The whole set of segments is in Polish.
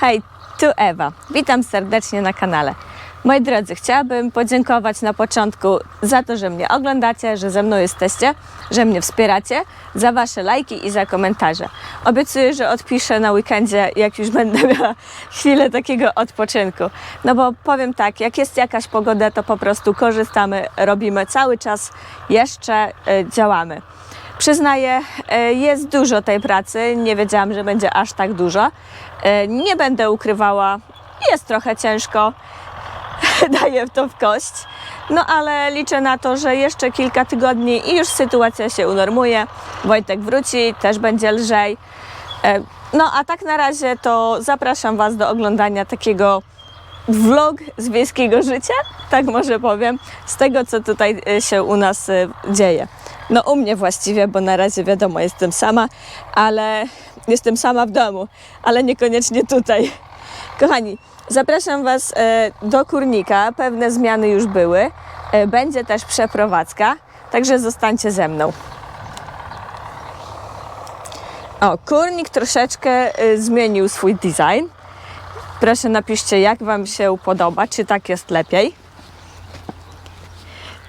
Hej, tu Ewa. Witam serdecznie na kanale. Moi drodzy, chciałabym podziękować na początku za to, że mnie oglądacie, że ze mną jesteście, że mnie wspieracie, za Wasze lajki i za komentarze. Obiecuję, że odpiszę na weekendzie, jak już będę miała chwilę takiego odpoczynku. No bo powiem tak, jak jest jakaś pogoda, to po prostu korzystamy, robimy cały czas, jeszcze y, działamy. Przyznaję, e, jest dużo tej pracy. Nie wiedziałam, że będzie aż tak dużo. E, Nie będę ukrywała, jest trochę ciężko. Daję w to w kość. No ale liczę na to, że jeszcze kilka tygodni i już sytuacja się unormuje. Wojtek wróci, też będzie lżej. E, No a tak na razie to zapraszam Was do oglądania takiego vlog z wiejskiego życia, tak może powiem, z tego, co tutaj się u nas dzieje. No u mnie właściwie, bo na razie wiadomo, jestem sama, ale jestem sama w domu, ale niekoniecznie tutaj. Kochani, zapraszam Was e, do kurnika, pewne zmiany już były, E, będzie też przeprowadzka, także zostańcie ze mną. O, kurnik troszeczkę e, zmienił swój design. Proszę napiszcie, jak Wam się podoba, czy tak jest lepiej.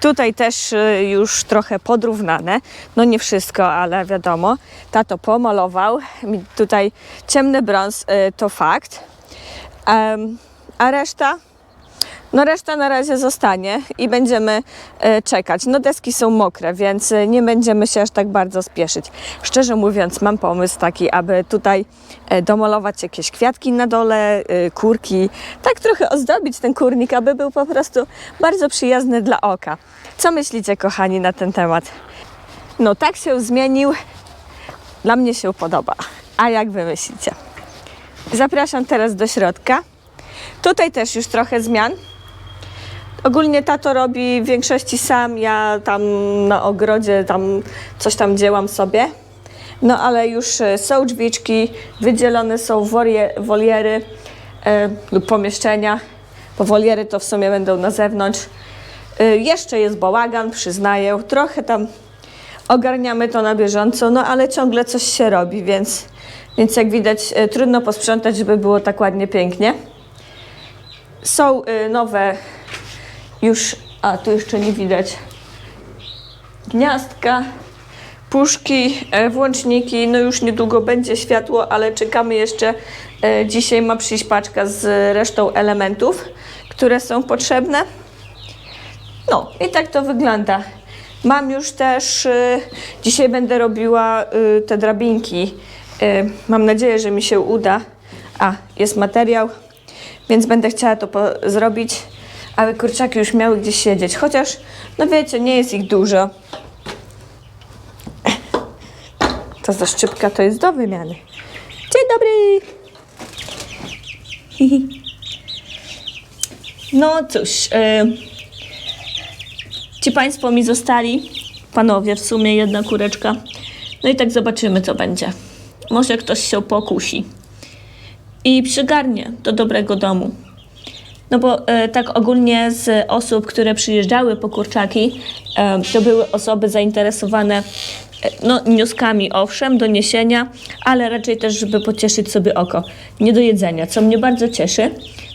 Tutaj też y, już trochę podrównane. No nie wszystko, ale wiadomo. Tato pomalował. Tutaj ciemny brąz y, to fakt. A reszta? No reszta na razie zostanie i będziemy e, czekać. No deski są mokre, więc e, nie będziemy się aż tak bardzo spieszyć. Szczerze mówiąc, mam pomysł taki, aby tutaj e, domalować jakieś kwiatki na dole, kurki, tak trochę ozdobić ten kurnik, aby był po prostu bardzo przyjazny dla oka. Co myślicie, kochani, na ten temat? No tak się zmienił. Dla mnie się podoba. A jak wy myślicie? Zapraszam teraz do środka. Tutaj też już trochę zmian. Ogólnie tato robi w większości sam, ja tam na ogrodzie tam coś tam dziełam sobie. No ale już e, są drzwiczki, wydzielone są wolie, woliery e, lub pomieszczenia, bo woliery to w sumie będą na zewnątrz. E, jeszcze jest bałagan, przyznaję, trochę tam ogarniamy to na bieżąco, no ale ciągle coś się robi, więc, więc jak widać e, trudno posprzątać, żeby było tak ładnie, pięknie. Są y, nowe już, a tu jeszcze nie widać, gniazdka, puszki, e, włączniki, no już niedługo będzie światło, ale czekamy jeszcze, e, dzisiaj ma przyjść paczka z resztą elementów, które są potrzebne. No i tak to wygląda. Mam już też, y, dzisiaj będę robiła te drabinki. Mam nadzieję, że mi się uda. A, jest materiał, więc będę chciała to zrobić, aby kurczaki już miały gdzieś siedzieć. Chociaż, no wiecie, nie jest ich dużo. Ta zaszczypka to jest do wymiany. Dzień dobry! No cóż, y, ci Państwo mi zostali, panowie, w sumie jedna kureczka. No i tak zobaczymy, co będzie. Może ktoś się pokusi i przygarnie do dobrego domu. No bo e, tak ogólnie z osób, które przyjeżdżały po kurczaki, e, to były osoby zainteresowane e, no, wnioskami, owszem, do niesienia, ale raczej też, żeby pocieszyć sobie oko. Nie do jedzenia, co mnie bardzo cieszy,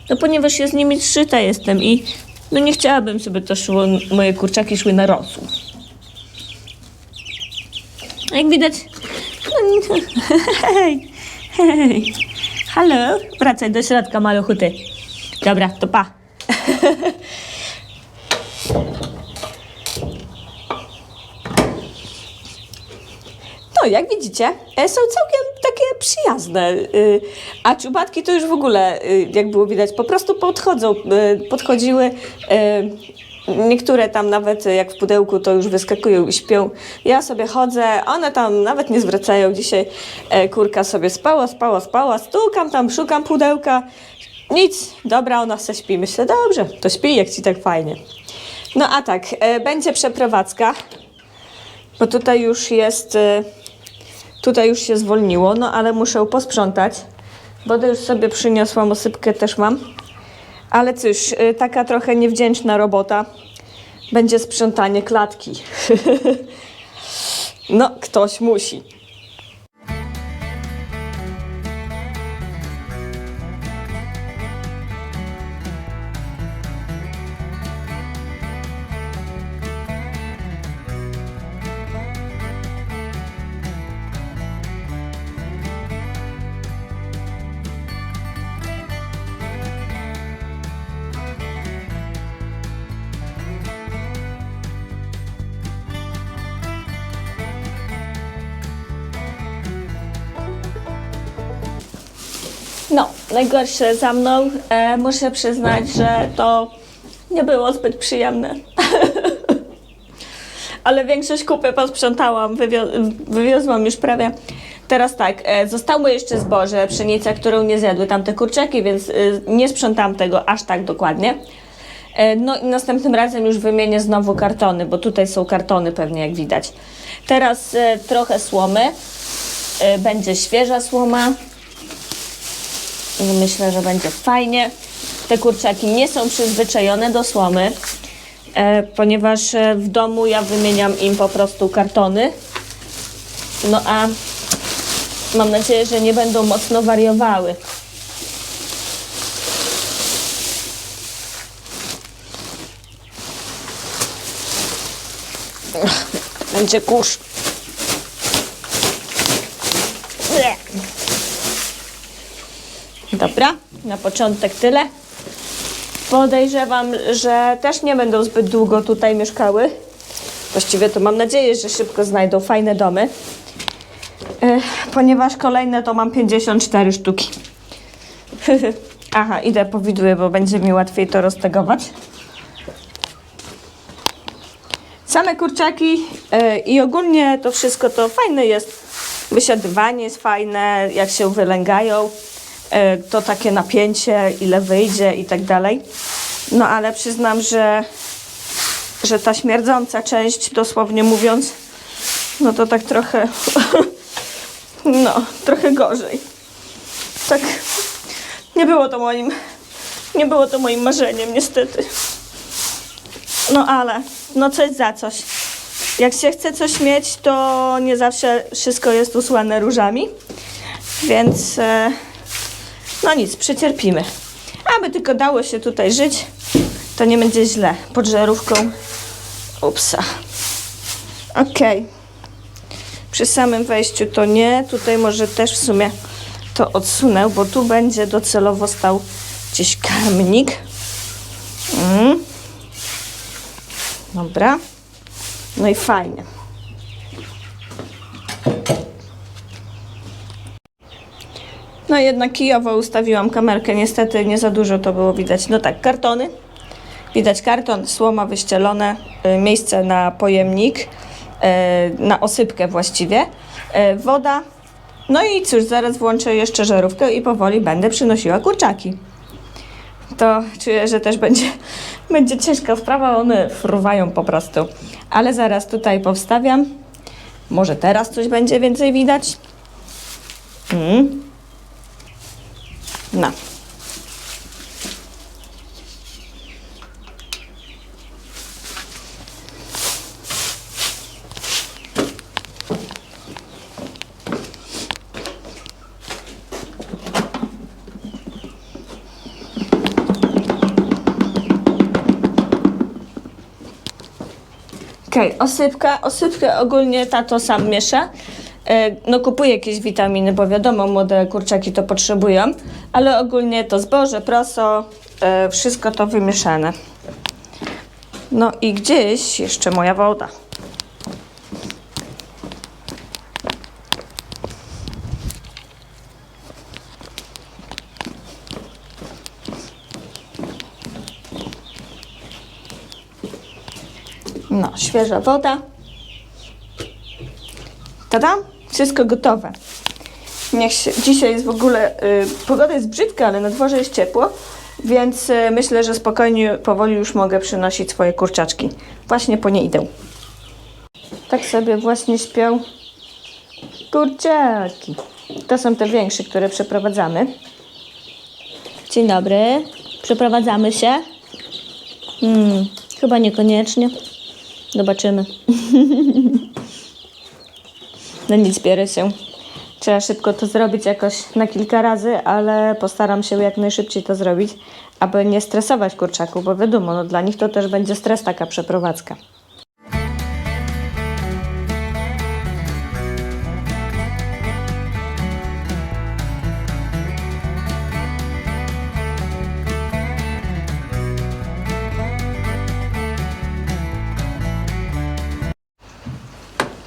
no ponieważ ja z nimi zszyta jestem i no nie chciałabym, żeby to szło, moje kurczaki szły na rosół. Jak widać, no, hej, hej, halo, wracaj do środka, maluchu ty. Dobra, to pa. No, jak widzicie, e, są całkiem takie przyjazne. y, A czubatki to już w ogóle, y, jak było widać, po prostu podchodzą, y, podchodziły. Niektóre tam nawet jak w pudełku to już wyskakują i śpią. Ja sobie chodzę, one tam nawet nie zwracają. Dzisiaj e, kurka sobie spała, spała, spała, stukam tam, szukam pudełka. Nic, dobra, ona se śpi. Myślę, dobrze, to śpi, jak ci tak fajnie. No a tak, e, będzie przeprowadzka, bo tutaj już jest, e, tutaj już się zwolniło, no ale muszę posprzątać. Wodę już sobie przyniosłam, osypkę też mam. Ale cóż, y, taka trochę niewdzięczna robota. Będzie sprzątanie klatki. no, ktoś musi. Najgorsze za mną. E, muszę przyznać, że to nie było zbyt przyjemne. Ale większość kupy posprzątałam, wywio- wywiozłam już prawie. Teraz tak, e, zostało jeszcze zboże, pszenica, którą nie zjadły tamte kurczaki, więc e, nie sprzątam tego aż tak dokładnie. E, no i następnym razem już wymienię znowu kartony, bo tutaj są kartony pewnie jak widać. Teraz e, trochę słomy. E, będzie świeża słoma. Myślę, że będzie fajnie. Te kurczaki nie są przyzwyczajone do słomy, e, ponieważ e, w domu ja wymieniam im po prostu kartony. No a mam nadzieję, że nie będą mocno wariowały. Będzie kurz. Ble. Dobra, na początek tyle. Podejrzewam, że też nie będą zbyt długo tutaj mieszkały. Właściwie to mam nadzieję, że szybko znajdą fajne domy. Ponieważ kolejne to mam 54 sztuki. Aha, idę po widły, bo będzie mi łatwiej to roztegować. Same kurczaki e, i ogólnie to wszystko to fajne jest. Wysiadywanie jest fajne, jak się wylęgają, to takie napięcie, ile wyjdzie i tak dalej. No ale przyznam, że, że ta śmierdząca część, dosłownie mówiąc, no to tak trochę, no, trochę gorzej. Tak, nie było to moim, nie było to moim marzeniem, niestety. No ale, no coś za coś. Jak się chce coś mieć, to nie zawsze wszystko jest usłane różami. Więc, e, no nic, przecierpimy. Aby tylko dało się tutaj żyć, to nie będzie źle. Pod żarówką. Upsa. Okej. Przy samym wejściu to nie. Tutaj może też w sumie to odsunę, bo tu będzie docelowo stał gdzieś karmnik. Mm. Dobra. No i fajnie. No jednak kijowo ustawiłam kamerkę. Niestety nie za dużo to było widać. No tak, kartony. Widać karton, słoma wyścielone, y, miejsce na pojemnik, y, na osypkę właściwie, y, woda. No i cóż, zaraz włączę jeszcze żarówkę i powoli będę przynosiła kurczaki to czuję, że też będzie, będzie ciężka sprawa, one fruwają po prostu. Ale zaraz tutaj powstawiam. Może teraz coś będzie więcej widać? Mm. No. Okej, osypka. Osypkę ogólnie tato sam miesza. E, No kupuję jakieś witaminy, bo wiadomo, młode kurczaki to potrzebują, ale ogólnie to zboże, proso, e, wszystko to wymieszane. No i gdzieś jeszcze moja woda. No, świeża woda. Tada! Wszystko gotowe. Niech się, dzisiaj jest w ogóle, y, pogoda jest brzydka, ale na dworze jest ciepło, więc y, myślę, że spokojnie, powoli już mogę przynosić swoje kurczaczki. Właśnie po nie idę. Tak sobie właśnie śpią kurczaki. To są te większe, które przeprowadzamy. Dzień dobry. Przeprowadzamy się. Hmm, chyba niekoniecznie. Zobaczymy. nic, bierę się. Trzeba szybko to zrobić jakoś na kilka razy, ale postaram się jak najszybciej to zrobić, aby nie stresować kurczaków, bo wiadomo, no dla nich to też będzie stres taka przeprowadzka.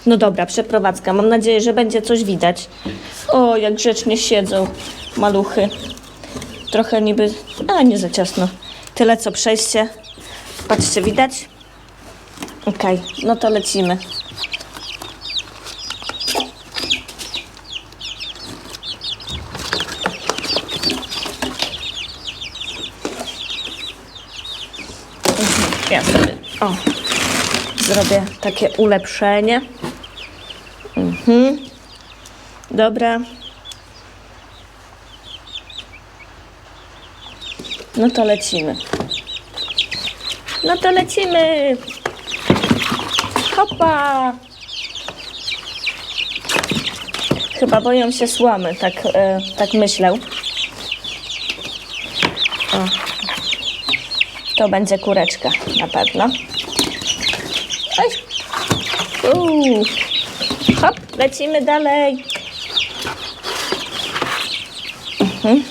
No dobra, przeprowadzka. Mam nadzieję, że będzie coś widać. O, jak grzecznie siedzą maluchy. trochę niby, a nie za ciasno. Tyle co przejście. Patrzcie, widać? Okej, no to lecimy. Mhm, Ja sobie, o, zrobię takie ulepszenie. Mhm. Dobra. No to lecimy. No to lecimy. Hopa. Chyba boją się słomy, tak, e, tak myślę. O. To będzie kureczka na pewno. Oj. Uuu. Lecimy dalej. Mhm.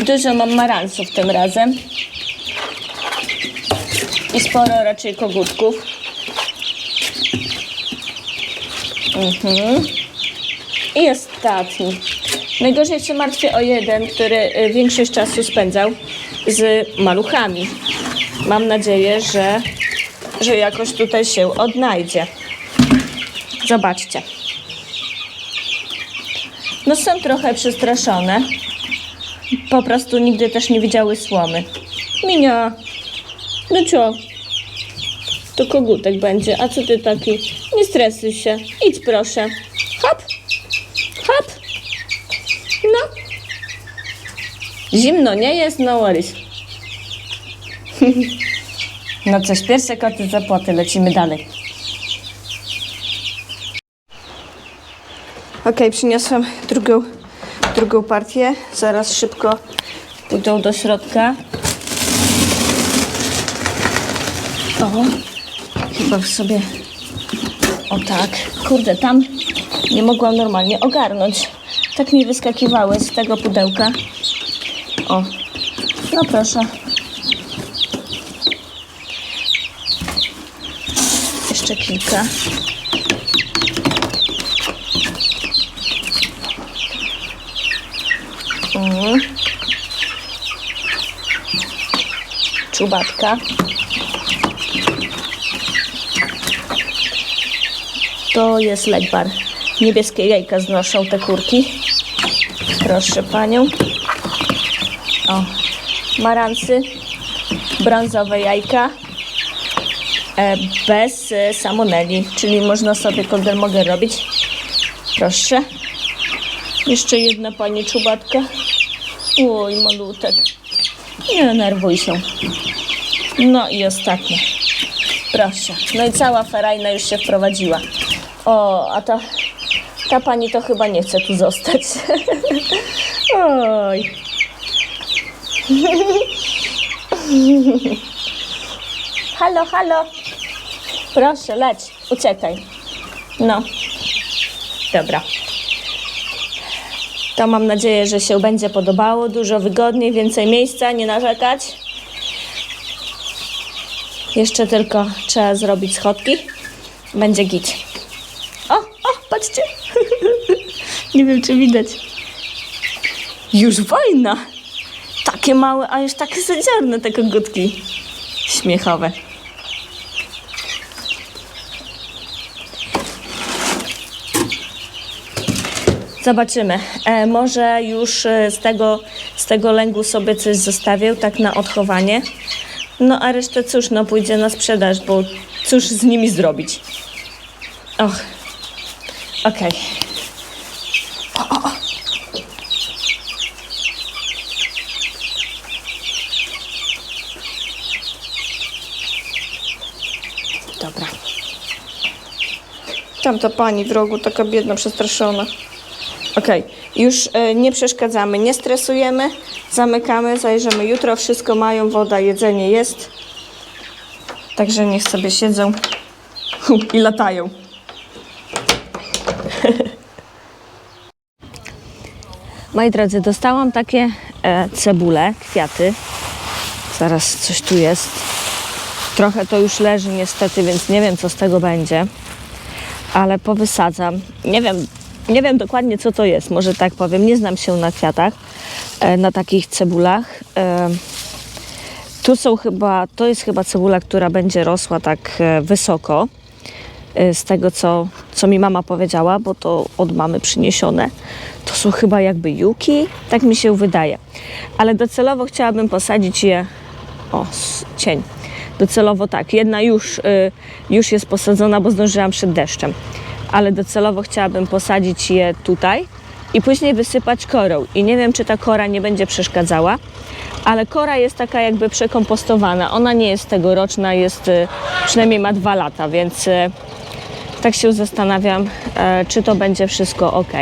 Dużo mam maransów tym razem. I sporo raczej kogutków. Mhm. I ostatni. Najgorzej się martwię o jeden, który y, większość czasu spędzał z maluchami. Mam nadzieję, że, że jakoś tutaj się odnajdzie. Zobaczcie. No są trochę przestraszone. Po prostu nigdy też nie widziały słomy. Minia, no co? To kogutek będzie, a co ty taki? Nie stresuj się. Idź proszę. Hop, hop. No. Zimno nie jest, no worries. No coś, pierwsze koty za płoty, lecimy dalej. Okej, przyniosłam drugą, drugą partię. Zaraz szybko pójdą do środka. O, chyba w sobie. O tak. Kurde, tam nie mogłam normalnie ogarnąć. Tak mi wyskakiwały z tego pudełka. O, no proszę. Jeszcze kilka. Mm. Czubatka. To jest legbar. Niebieskie jajka znoszą te kurki. Proszę panią. O, maransy. Brązowe jajka. E, bez e, salmonelli, czyli można sobie kondel mogę robić. Proszę. Jeszcze jedna pani czubatka. Oj, malutek. Nie denerwuj się. No i ostatnie. Proszę. No i cała ferajna już się wprowadziła. O, a ta, ta pani to chyba nie chce tu zostać. Oj. halo, halo. Proszę, leć. Uciekaj. No. Dobra. To mam nadzieję, że się będzie podobało. Dużo wygodniej, więcej miejsca, nie narzekać. Jeszcze tylko trzeba zrobić schodki. Będzie git. O, o, patrzcie. nie wiem, czy widać. Już wojna. Takie małe, a już takie zadziorne te kogutki. Śmiechowe. Zobaczymy. E, może już e, z tego, z tego lęgu sobie coś zostawię, tak na odchowanie. No a resztę cóż, no pójdzie na sprzedaż, bo cóż z nimi zrobić. Och, okej. O, o, o. Dobra. Tamta pani w rogu, taka biedna, przestraszona. Okej, już e, nie przeszkadzamy, nie stresujemy, zamykamy, zajrzymy jutro, wszystko mają, woda, jedzenie jest. Także niech sobie siedzą i latają. Moi drodzy, dostałam takie e, cebule, kwiaty. Zaraz coś tu jest. Trochę to już leży niestety, więc nie wiem co z tego będzie. Ale powysadzam. Nie wiem, Nie wiem dokładnie co to jest, może tak powiem. Nie znam się na kwiatach, e, na takich cebulach. E, tu są chyba, to jest chyba cebula, która będzie rosła tak e, wysoko. Z tego, co, co mi mama powiedziała, bo to od mamy przyniesione. To są chyba jakby juki, tak mi się wydaje. Ale docelowo chciałabym posadzić je. O, cień. Docelowo tak. Jedna już, już jest posadzona, bo zdążyłam przed deszczem. Ale docelowo chciałabym posadzić je tutaj i później wysypać korą. I nie wiem, czy ta kora nie będzie przeszkadzała, ale kora jest taka jakby przekompostowana. Ona nie jest tegoroczna, jest y, przynajmniej ma dwa lata, więc y, tak się zastanawiam, e, czy to będzie wszystko ok.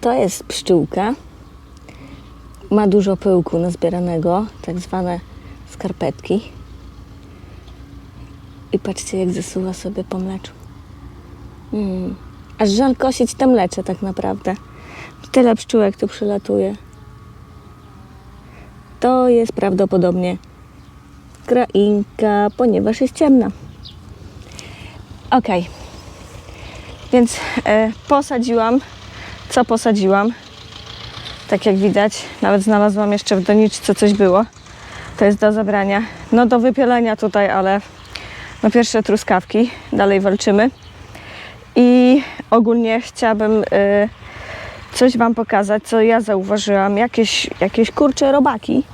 To jest pszczółka. Ma dużo pyłku nazbieranego, tak zwane skarpetki. I patrzcie, jak zasuwa sobie po mleczu. Mm. Aż żal kosić te mlecze tak naprawdę. Tyle pszczółek tu przylatuje. To jest prawdopodobnie krainka, ponieważ jest ciemna. Ok. Więc e, posadziłam co posadziłam. Tak jak widać, nawet znalazłam jeszcze w doniczce coś było. To jest do zabrania. No do wypielenia tutaj, ale no pierwsze truskawki. Dalej walczymy. I ogólnie chciałabym y, coś Wam pokazać, co ja zauważyłam. Jakieś, jakieś kurcze robaki.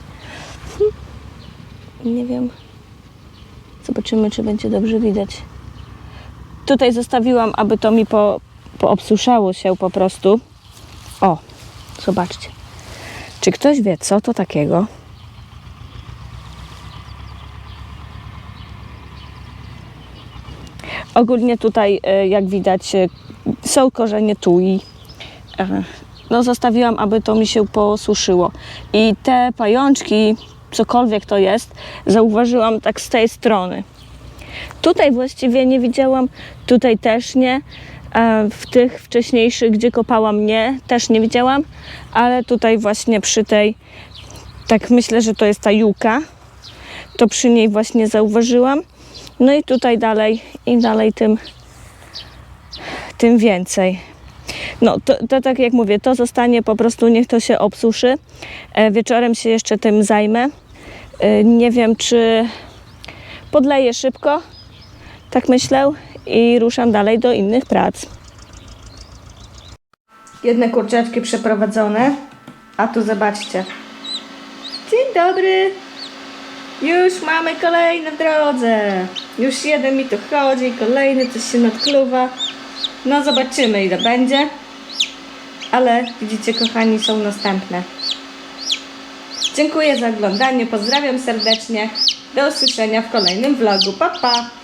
Hm. Nie wiem. Zobaczymy, czy będzie dobrze widać. Tutaj zostawiłam, aby to mi po, poobsuszało się po prostu. O, zobaczcie. Czy ktoś wie, co to takiego? Ogólnie tutaj, e, jak widać, e, są korzenie tui. E, No, zostawiłam, aby to mi się posuszyło. I te pajączki, cokolwiek to jest, zauważyłam tak z tej strony. Tutaj właściwie nie widziałam, tutaj też nie. E, W tych wcześniejszych, gdzie kopałam, nie, też nie widziałam, ale tutaj właśnie przy tej, tak myślę, że to jest ta juka, to przy niej właśnie zauważyłam. No i tutaj dalej, i dalej tym, tym więcej. No, to, to tak jak mówię, to zostanie po prostu, niech to się obsuszy. E, Wieczorem się jeszcze tym zajmę. E, Nie wiem, czy podleję szybko, tak myślę, i ruszam dalej do innych prac. Jedne kurczaczki przeprowadzone, a tu zobaczcie. Dzień dobry! Już mamy kolejne w drodze. Już jeden mi tu chodzi, kolejny coś się nadkluwa. No zobaczymy ile będzie. Ale widzicie kochani, są następne. Dziękuję za oglądanie, pozdrawiam serdecznie. Do usłyszenia w kolejnym vlogu. Pa pa!